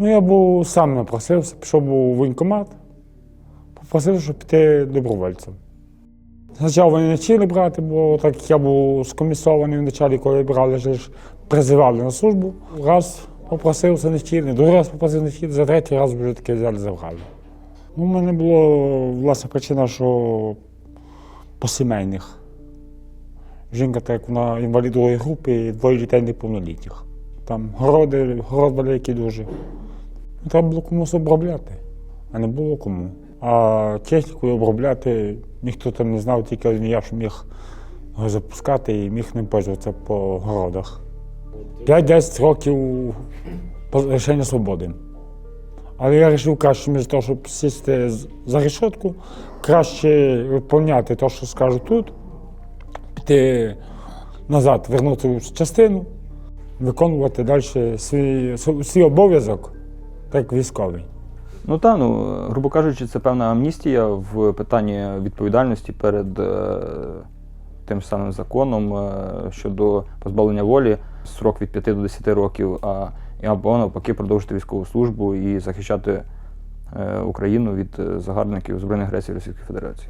Ну, я був сам напросився, пішов був у воєнкомат, попросив, щоб піти добровольцем. Спочатку вони не хотіли брати, бо так як я був скомісований вначалі, коли брали, ж призивали на службу. Раз попросився, не хотіли, другий раз попросив, не хотіли, за третій раз вже таки взяли забрали. Ну, у мене було власне причина, що по сімейних. Жінка, так вона інвалід другої групи і двоє дітей неповнолітніх. Там городи, город великий дуже. Треба було комусь обробляти, а не було кому. А техніку обробляти ніхто там не знав, тільки я, що міг його запускати і міг ним пользуватися по городах. 5-10 років лишення свободи. Але я вирішив краще, між того, щоб сісти за решетку, краще виконувати те, що скажу тут, піти назад, вернути в частину, виконувати далі свій, свій обов'язок, так військовий. Ну та ну, грубо кажучи, це певна амністія в питанні відповідальності перед е, тим самим законом е, щодо позбавлення волі, срок від 5 до 10 років, а або навпаки продовжити військову службу і захищати е, Україну від е, загарбників збройної агресії Російської Федерації.